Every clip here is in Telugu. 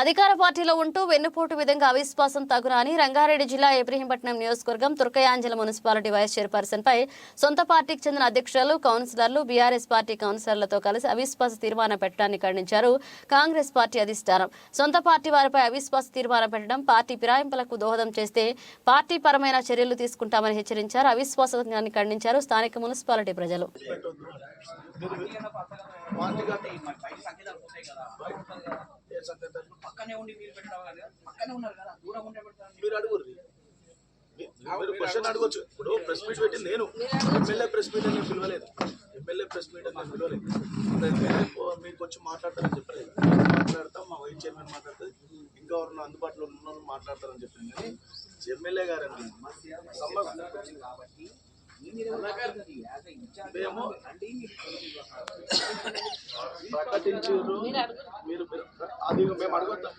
అధికార పార్టీలో ఉంటూ వెన్నుపోటు విధంగా అవిశ్వాసం తగునా అని రంగారెడ్డి జిల్లా ఇబ్రహీంపట్నం నియోజకవర్గం తుర్కయాంజల మున్సిపాలిటీ వైస్ చైర్పర్సన్పై సొంత పార్టీకి చెందిన అధ్యక్షులు కౌన్సిలర్లు బీఆర్ఎస్ పార్టీ కౌన్సిలర్లతో కలిసి అవిశ్వాస తీర్మానం పెట్టడాన్ని ఖండించారు కాంగ్రెస్ పార్టీ అధిష్టానం. సొంత పార్టీ వారిపై అవిశ్వాస తీర్మానం పెట్టడం పార్టీ ఫిరాయింపులకు దోహదం చేస్తే పార్టీ పరమైన చర్యలు తీసుకుంటామని హెచ్చరించారు. అవిశ్వాసాన్ని ఖండించారు స్థానిక మున్సిపాలిటీ ప్రజలు. పక్కనే ఉండి మీరు పెట్టడం కదా పక్కనే ఉన్నారు కదా దూరం ఉండే పెడతాను మీరు అడుగురు మీరు క్వశ్చన్ అడగొచ్చు. ఇప్పుడు ప్రెస్ మీట్ పెట్టి నేను ఎమ్మెల్యే ప్రెస్ మీట్ అని పిలవలేదు. ఎమ్మెల్యే ప్రెస్ మీట్ అని పిలవలేదు. మీకు వచ్చి మాట్లాడతారని చెప్పలేదు. మాట్లాడతాం మా వైస్ చైర్మన్ మాట్లాడుతుంది ఇంకా ఎవరు అందుబాటులో ఉన్న వాళ్ళు మాట్లాడతారని చెప్పాను. కానీ ఎమ్మెల్యే గారు అని కాబట్టి ప్రకటించారు మీరు అది మేము అడగొద్దాం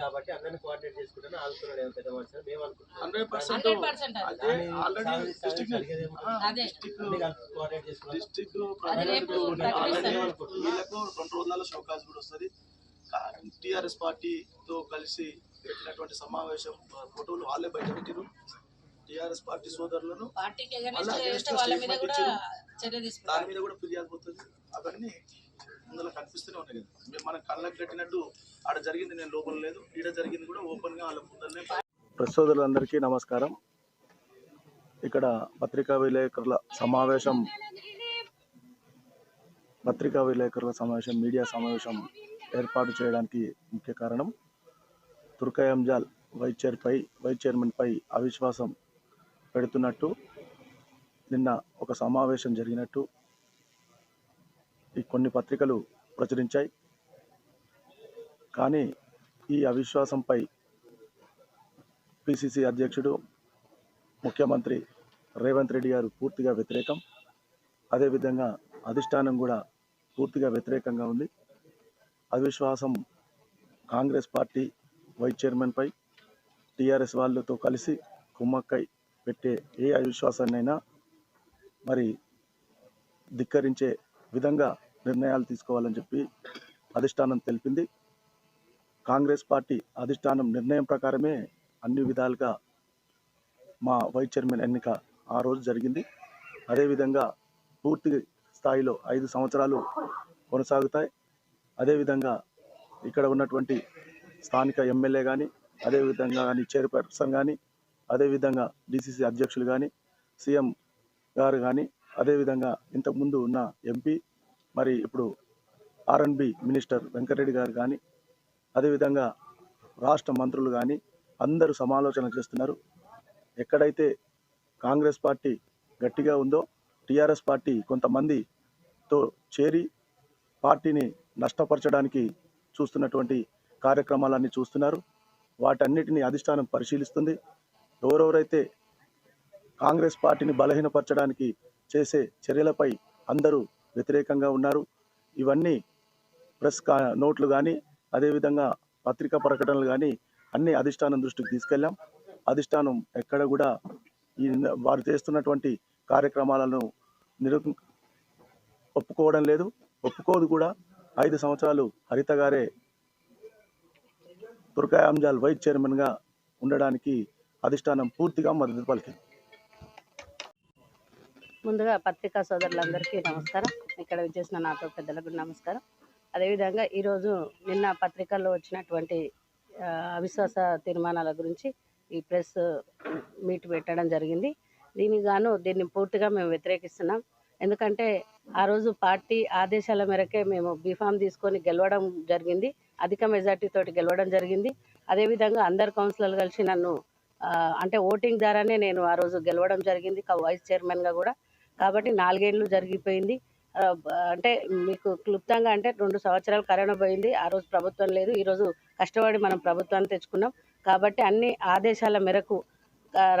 కాబట్టి అందరిని కోఆర్డినేట్ చేసుకుంటాను ఆగుతున్నాడు ఏమో పెద్ద మనిషి మేము అనుకుంటున్నాం వీళ్ళకు రెండు రోజుల షోకాస్ కూడా వస్తుంది టిఆర్ఎస్ పార్టీతో కలిసి పెట్టినటువంటి సమావేశం ఫోటోలు వాళ్ళే బయట పెట్టిరు టిఆర్ఎస్ పార్టీ సోదరులను దాని మీద కూడా ఫిర్యాదు పోతుంది. అవన్నీ అందులో కనిపిస్తూనే ఉన్నాయి కదా. మేము మన కళ్ళకు కట్టినట్టు ఆడ జరిగింది నేను లోపల లేదు. ఈడ జరిగింది కూడా ఓపెన్గా వాళ్ళ ముందరనే ప్రెస్ సోదరులందరికీ నమస్కారం. ఇక్కడ పత్రికా విలేకరుల సమావేశం పత్రికా విలేకరుల సమావేశం మీడియా సమావేశం ఏర్పాటు చేయడానికి ముఖ్య కారణం తుర్కయంజాల్ వైస్ చైర్పై వైస్ చైర్మన్పై అవిశ్వాసం పెడుతున్నట్టు నిన్న ఒక సమావేశం జరిగినట్టు ఈ కొన్ని పత్రికలు ప్రచురించాయి. కానీ ఈ అవిశ్వాసంపై పిసిసి అధ్యక్షుడు ముఖ్యమంత్రి రేవంత్ రెడ్డి గారు పూర్తిగా వ్యతిరేకం. అదేవిధంగా అధిష్టానం కూడా పూర్తిగా వ్యతిరేకంగా ఉంది. అవిశ్వాసం కాంగ్రెస్ పార్టీ వైస్ చైర్మన్పై టీఆర్ఎస్ వాళ్ళతో కలిసి కుమ్మక్కై పెట్టే ఏ అవిశ్వాసాన్నైనా మరి ధిక్కరించే విధంగా నిర్ణయాలు తీసుకోవాలని చెప్పి అధిష్టానం తెలిపింది. కాంగ్రెస్ పార్టీ అధిష్టానం నిర్ణయం ప్రకారమే అన్ని విధాలుగా మా వైస్ చైర్మన్ ఎన్నిక ఆ రోజు జరిగింది. అదేవిధంగా పూర్తి స్థాయిలో ఐదు సంవత్సరాలు కొనసాగుతాయి. అదేవిధంగా ఇక్కడ ఉన్నటువంటి స్థానిక ఎమ్మెల్యే కానీ అదేవిధంగా కానీ చైర్పర్సన్ కానీ అదేవిధంగా డిసిసి అధ్యక్షులు కానీ సీఎం గారు కానీ అదేవిధంగా ఇంతకుముందు ఉన్న ఎంపీ మరి ఇప్పుడు ఆర్ఎన్బి మినిస్టర్ వెంకటరెడ్డి గారు కానీ అదేవిధంగా రాష్ట్ర మంత్రులు కానీ అందరూ సమాలోచన చేస్తున్నారు. ఎక్కడైతే కాంగ్రెస్ పార్టీ గట్టిగా ఉందో టీఆర్ఎస్ పార్టీ కొంతమందితో చేరి పార్టీని నష్టపరచడానికి చూస్తున్నటువంటి కార్యక్రమాలన్నీ చూస్తున్నారు. వాటన్నిటిని అధిష్టానం పరిశీలిస్తుంది. ఎవరెవరైతే కాంగ్రెస్ పార్టీని బలహీనపరచడానికి చేసే చర్యలపై అందరూ వ్యతిరేకంగా ఉన్నారు. ఇవన్నీ ప్రెస్ కా నోట్లు కానీ అదేవిధంగా పత్రికా ప్రకటనలు కానీ అన్ని అధిష్టానం దృష్టికి తీసుకెళ్ళాం. అధిష్టానం ఎక్కడ కూడా ఈ వారు చేస్తున్నటువంటి కార్యక్రమాలను నిరు ఒప్పుకోవడం లేదు. ఒప్పుకోదు కూడా. ఐదు సంవత్సరాలు హరిత గారే తుర్కాయాంజాల్ వైస్ చైర్మన్గా ఉండడానికి అధిష్టానం పూర్తిగా మద్దతు పలికింది. ముందుగా పత్రికా సోదరులందరికీ నమస్కారం. ఇక్కడ విచ్చేసిన నాతో పెద్దలకు నమస్కారం. అదేవిధంగా ఈరోజు నిన్న పత్రికల్లో వచ్చినటువంటి అవిశ్వాస తీర్మానాల గురించి ఈ ప్రెస్ మీట్ పెట్టడం జరిగింది. దీనికి గాను దీన్ని పూర్తిగా మేము వ్యతిరేకిస్తున్నాం. ఎందుకంటే ఆ రోజు పార్టీ ఆదేశాల మేరకే మేము బీఫామ్ తీసుకొని గెలవడం జరిగింది. అధిక మెజార్టీ తోటి గెలవడం జరిగింది. అదేవిధంగా అందరు కౌన్సిలర్లు కలిసి నన్ను అంటే ఓటింగ్ ద్వారానే నేను ఆ రోజు గెలవడం జరిగింది. వైస్ చైర్మన్గా కూడా. కాబట్టి నాలుగేళ్ళు జరిగిపోయింది. అంటే మీకు క్లుప్తంగా అంటే రెండు సంవత్సరాలు కరోనా పోయింది. ఆ రోజు ప్రభుత్వం లేదు. ఈరోజు కష్టపడి మనం ప్రభుత్వాన్ని తెచ్చుకున్నాం. కాబట్టి అన్ని ఆదేశాల మేరకు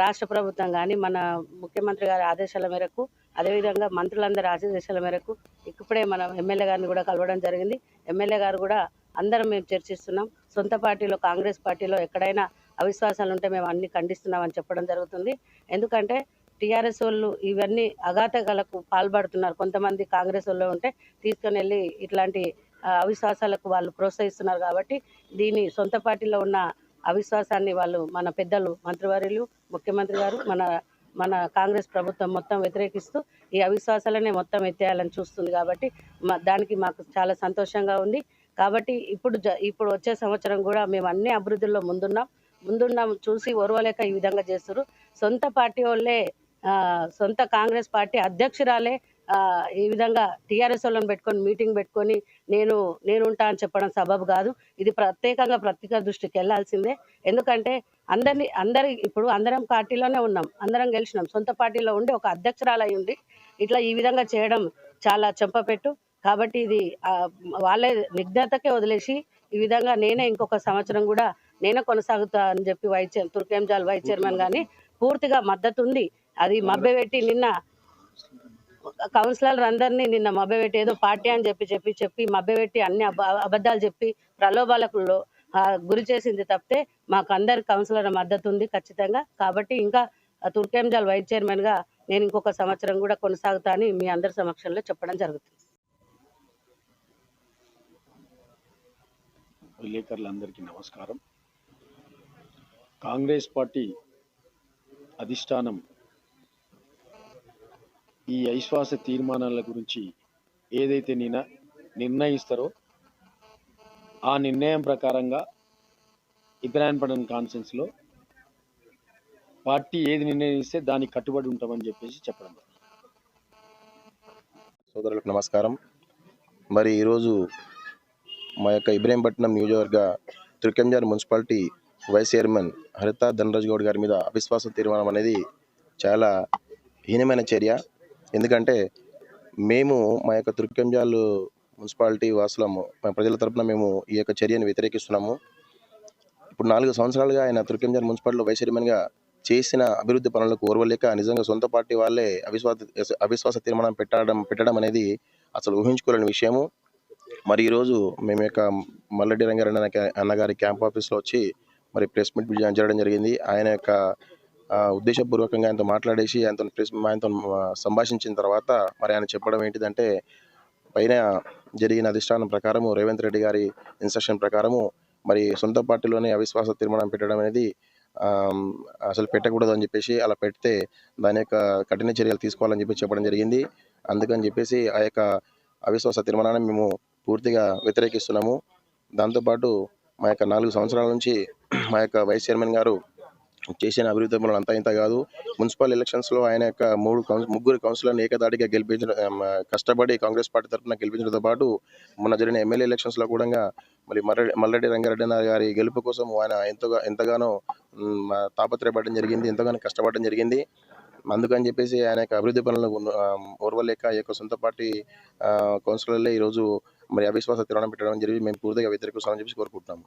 రాష్ట్ర ప్రభుత్వం కానీ మన ముఖ్యమంత్రి గారి ఆదేశాల మేరకు అదేవిధంగా మంత్రులందరి ఆదేశాల మేరకు ఇప్పుడే మనం ఎమ్మెల్యే గారిని కూడా కలవడం జరిగింది. ఎమ్మెల్యే గారు కూడా అందరం మేము చర్చిస్తున్నాం. సొంత పార్టీలో కాంగ్రెస్ పార్టీలో ఎక్కడైనా అవిశ్వాసాలు ఉంటే మేము అన్ని ఖండిస్తున్నామని చెప్పడం జరుగుతుంది. ఎందుకంటే టీఆర్ఎస్ వాళ్ళు ఇవన్నీ అఘాతకాలకు పాల్పడుతున్నారు. కొంతమంది కాంగ్రెస్ వాళ్ళు ఉంటే తీసుకొని వెళ్ళి ఇట్లాంటి అవిశ్వాసాలకు వాళ్ళు ప్రోత్సహిస్తున్నారు కాబట్టి దీని సొంత పార్టీలో ఉన్న అవిశ్వాసాన్ని వాళ్ళు మన పెద్దలు మంత్రివర్యులు ముఖ్యమంత్రి గారు మన మన కాంగ్రెస్ ప్రభుత్వం మొత్తం వ్యతిరేకిస్తూ ఈ అవిశ్వాసాలనే మొత్తం ఎత్తేయాలని చూస్తుంది కాబట్టి దానికి మాకు చాలా సంతోషంగా ఉంది. కాబట్టి ఇప్పుడు జ ఇప్పుడు వచ్చే సంవత్సరం కూడా మేము అన్ని అభివృద్ధిలో ముందున్నాం. ముందున్నాం చూసి ఓర్వలేక ఈ విధంగా చేస్తారు సొంత పార్టీ వాళ్ళే సొంత కాంగ్రెస్ పార్టీ అధ్యక్షురాలే ఈ విధంగా టీఆర్ఎస్ వాళ్ళని పెట్టుకొని మీటింగ్ పెట్టుకొని నేను నేను ఉంటా అని చెప్పడం సబబు కాదు. ఇది ప్రత్యేకంగా ప్రత్యేక దృష్టికి వెళ్ళాల్సిందే ఎందుకంటే అందరిని అందరి ఇప్పుడు అందరం పార్టీలోనే ఉన్నాం. అందరం గెలిచినాం. సొంత పార్టీలో ఉండి ఒక అధ్యక్షురాలై ఉండి ఇట్లా ఈ విధంగా చేయడం చాలా చెంపపెట్టు. కాబట్టి ఇది వాళ్ళే నిగ్ధతకే వదిలేసి ఈ విధంగా నేనే ఇంకొక సంవత్సరం కూడా నేనే కొనసాగుతా అని చెప్పి vice chair Turkayamjal vice chairman కానీ పూర్తిగా మద్దతు ఉంది. అది మభ్యపెట్టి నిన్న కౌన్సిలర్ అందరినీ నిన్న మభ్యపెట్టి ఏదో పార్టీ అని చెప్పి చెప్పి చెప్పి మభ్యపెట్టి అన్ని అబ- అబద్ధాలు చెప్పి ప్రలోభాలకు గురి చేసింది తప్పితే మాకు అందరి కౌన్సిలర్ మద్దతు ఉంది ఖచ్చితంగా. కాబట్టి ఇంకా తుర్కేంజాల్ వైస్ చైర్మన్గా నేను ఇంకొక సంవత్సరం కూడా కొనసాగుతా అని మీ అందరి సమక్షంలో చెప్పడం జరుగుతుంది. విలేకరులందరికీ నమస్కారం. కాంగ్రెస్ పార్టీ అధిష్టానం ఈ అవిశ్వాస తీర్మానాల గురించి ఏదైతే నిన్న నిర్ణయిస్తారో ఆ నిర్ణయం ప్రకారంగా ఇబ్రాహీంపట్నం కాన్ఫరెన్స్లో పార్టీ ఏది నిర్ణయిస్తే దానికి కట్టుబడి ఉంటామని చెప్పేసి చెప్పడం. సోదరులకు నమస్కారం. మరి ఈరోజు మా యొక్క ఇబ్రాహీంపట్నం నియోజకవర్గ త్రికంజార్ municipality vice chairman Haritha Dhanraj Goud గారి మీద అవిశ్వాస తీర్మానం అనేది చాలా హీనమైన చర్య. ఎందుకంటే మేము మా యొక్క తుర్కంజాల్ మున్సిపాలిటీ వాసులము మా ప్రజల తరపున మేము ఈ యొక్క చర్యను వ్యతిరేకిస్తున్నాము. ఇప్పుడు నాలుగు సంవత్సరాలుగా ఆయన తుర్కంజాల్ మున్సిపాలిటీలో వైస్ చైర్మన్గా చేసిన అభివృద్ధి పనులకు ఓర్వలేక నిజంగా సొంత పార్టీ వాళ్ళే అవిశ్వాస అవిశ్వాస తీర్మానం పెట్టడం పెట్టడం అనేది అసలు ఊహించుకోలేని విషయము. మరి ఈరోజు మేము యొక్క మల్లెడ్డి రంగారెడ్డి అన్నగారి క్యాంప్ ఆఫీస్లో వచ్చి మరి ప్రెస్ మీట్ జరగడం జరిగింది. ఆయన యొక్క ఉద్దేశపూర్వకంగా ఆయనతో మాట్లాడేసి ఆయనతో ప్రెస్ ఆయనతో సంభాషించిన తర్వాత మరి ఆయన చెప్పడం ఏంటిదంటే పైన జరిగిన అధిష్టానం ప్రకారము రేవంత్ రెడ్డి గారి ఇన్స్ట్రక్షన్ ప్రకారము మరి సొంత పార్టీలోనే అవిశ్వాస తీర్మానం పెట్టడం అనేది అసలు పెట్టకూడదు అని చెప్పేసి అలా పెడితే దాని యొక్క కఠిన చర్యలు తీసుకోవాలని చెప్పి చెప్పడం జరిగింది. అందుకని చెప్పేసి ఆ యొక్క అవిశ్వాస తీర్మానాన్ని మేము పూర్తిగా వ్యతిరేకిస్తున్నాము. దాంతోపాటు మా యొక్క నాలుగు సంవత్సరాల నుంచి మా యొక్క వైస్ చైర్మన్ గారు చేసిన అభివృద్ధి పనులు అంతా ఇంత కాదు. మున్సిపల్ ఎలక్షన్స్లో ఆయన యొక్క మూడు కౌన్ ముగ్గురు కౌన్సిలర్ని ఏకదాటిగా గెలిపించడం కష్టపడి కాంగ్రెస్ పార్టీ తరఫున గెలిపించడంతో పాటు మొన్న జరిగిన ఎమ్మెల్యే ఎలక్షన్స్లో కూడా మరి మర్రెడ్డి మల్లెడ్డి రంగారెడ్డి గారి గెలుపు కోసం ఆయన ఎంతగా ఎంతగానో తాపత్రయపడడం జరిగింది ఎంతగానో కష్టపడడం జరిగింది. అందుకని చెప్పేసి ఆయన యొక్క అభివృద్ధి పనులను ఓర్వలేక ఈ యొక్క సొంత పార్టీ కౌన్సిలర్లే ఈరోజు మరి అవిశ్వాస తీర్మానం పెట్టడం జరిగి మేము పూర్తిగా వ్యతిరేకిస్తామని చెప్పి కోరుకుంటున్నాము.